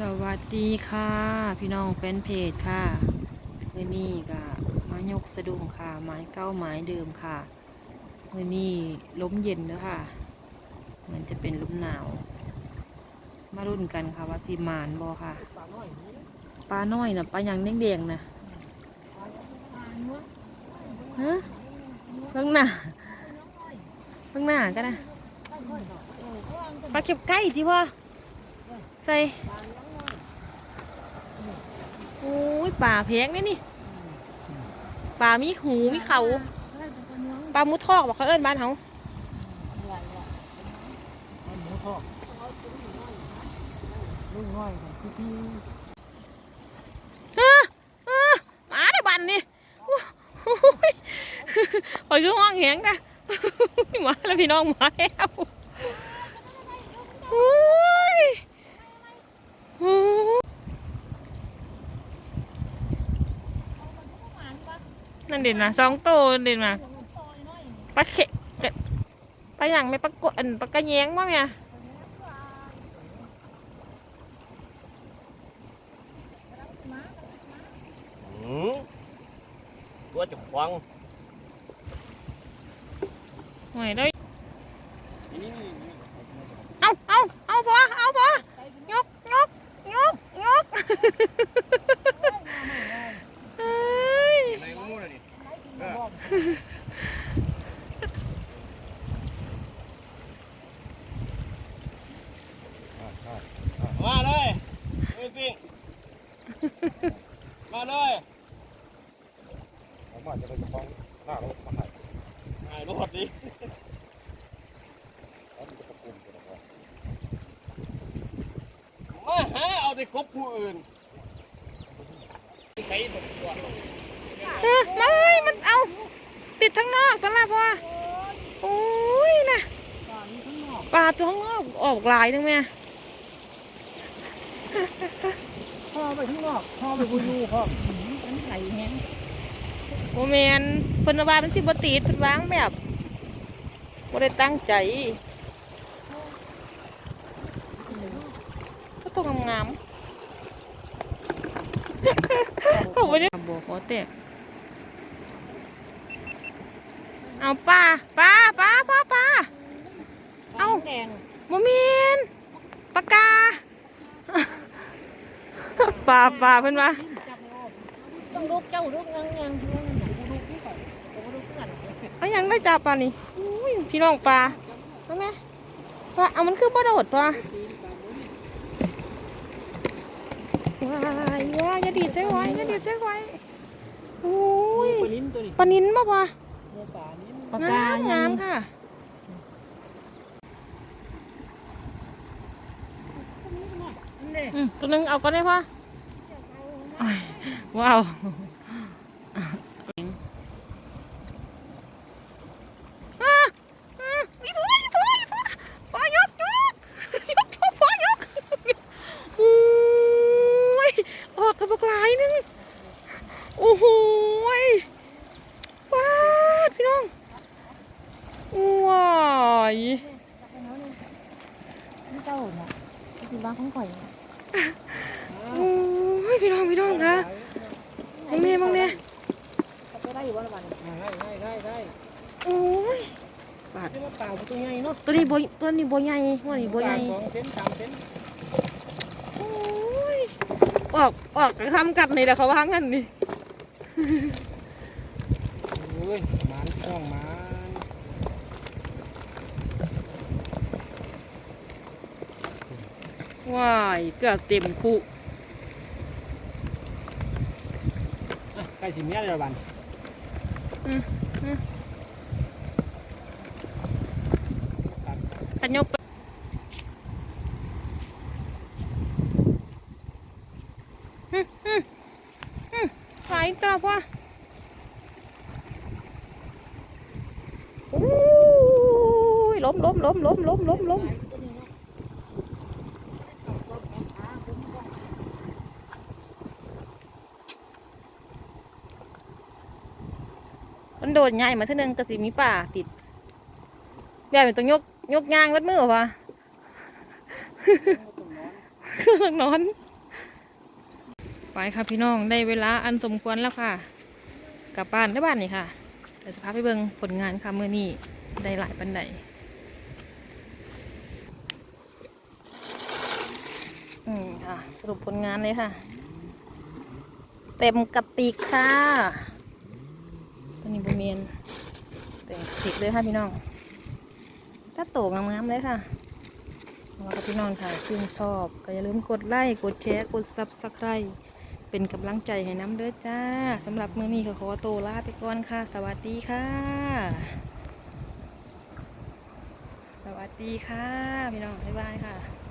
สวัสดีค่ะ พี่น้องแฟนเพจค่ะมือนี้ก็มายกสะดุ้งค่ะ ไม้เก้าไม้เดิมค่ะมือนี้ล้มเย็นเด้อค่ะ เหมือนจะเป็นลมหนาว มารุ่นกันค่ะว่าสีมานบอค่ะปลาน้อยนะปลาอย่างแดงๆนะฮะเบื้องหน้าเบื้องหน้ากันะปลาเก็บไก่ที่พ่อใส่ อ้ยป่าแพงเนี่ยนี่ป่ามีหูมีเขาปลามุทอกบอกเขาเอิ้นบ้านเขามันหมูทอดลูกน้อยของพี่พี่เออเออหมาในบันนี่โอ้ยคอยคือห้องแหงนะหมาแล้วพี่น้องหมาแล้วโอ้ยโอ้ย นั่นเด่นนะสองตัวเด่นมาปลาเขะกะปลาอย่างไม่ปลากดอันปลากระแยงมั้งเนี่ยหืมตัวจะควังหอยได้เอาเอาเอาพอเอาพอยกยกยกยกเฮ้ย ในงูเลยดิมาเลยเอ้ยปิง มาเลยผมอาจจะเป็นของหน้ารถมาให้ไอ้รถดิแล้วมันจะกระปุกกันนะครับมาหาเอาแต่คบผู้อื่นใช้ตัวเออมาเอ้ยมันเอาติดทั้งนอกตลาดพอโอ้ยนะปลาตัวข้างนอกออกลายนึงแม่ พ่อไปข้างนอกพ่อไปบุญยูพ่อมันไหลแห้งโมเมนเพิ่นว่ามันสิบ่ติดเพิ่นวางแบบบ่ได้ตั้งใจก็ต้องงามๆเขาบ่ได้บ่ขอแตกเอาปลาปลาปลาปลาปลาเอ้าแดงโมเมนปลากา ปลาปลาเพิ่นว่าจับไม่ออกต้องลูกเจ้าลูกยังยังยังยังลูกที่ก่อนผมลูกเพื่อนเอายังได้จับปลานี่อุ้ยพี่น้องปลาเอาไหมว่าเอามันคือบ่โดดปลาว้ายว้ายอย่าดีดใส่ไว้อย่าดีดใส่ไว้โอ้ยปลิ้นตัวนี้ปลานินมาปะเนื้อปลานี่งามงามค่ะนี่อืมตัวหนึงเอาก็ได้ปะอ้าย ว้าวอะอะอีพ่ออีพ่ออีพ่อพ่อยกยกยกพ่อพ่อยกโอ้ยออกกับบักหลายหนึงโอ้โหปาดพี่น้องว้ายเจ้าเนี่ยคือบ้าของข่อย ยพี่น้องพี่น้องค่ะมองเนี่ยมองเนี่ยจะได้อยู่บ้านบ้านได้ได้ได้ได้โอ้ยที่ว่าเปล่าตัวใหญ่เนาะตัวนี้บ่ตัวนี้บ่ใหญ่หัวนี้บ่ใหญ่สองเซนสามเซนโอ้ยออกออกทำกัดนี่แหละเขาวางกันนี่โอ้ยมันช่องมันว้ายเกือบเต็มคุ ใก ล้สิเมียแล้วบ้านขยกไปฮึ่มฮึ่มฮึ่มไปต่อพ่อโอ้ยล้มล้มล้มล้มล้มล้มล้ม มันโดดใหญ่มาเท่านึงกระสีมีป่าติดแบบเป็นต้องยกยกยางวัดมือวะเครื่องนอน ไปค่ะพี่น้องได้เวลาอันสมควรแล้วค่ะ กลับบ้านได้บ้านนี่ค่ะเดี๋ยวจะพาไปเบิ่งผลงานค่ะเมื่อนี้ได้หลายปันไดอืมค่ะ สรุปผลงานเลยค่ะ เต็มกระติกค่ะ เมียนเต็มกระติกเลยค่ะพี่น้องถ้าโตงามๆเลยค่ะว่าพี่น้องค่ะซึ่งชอบ ก็อย่าลืมกดไลค์กดแชร์กดซับสไครต์เป็นกำลังใจให้น้ำเด้อจ้าสำหรับมื้อนี้ก็ขอโตลาไปก่อนค่ะ สวัสดีค่ะ สวัสดีค่ะ พี่น้องบ๊ายบายค่ะ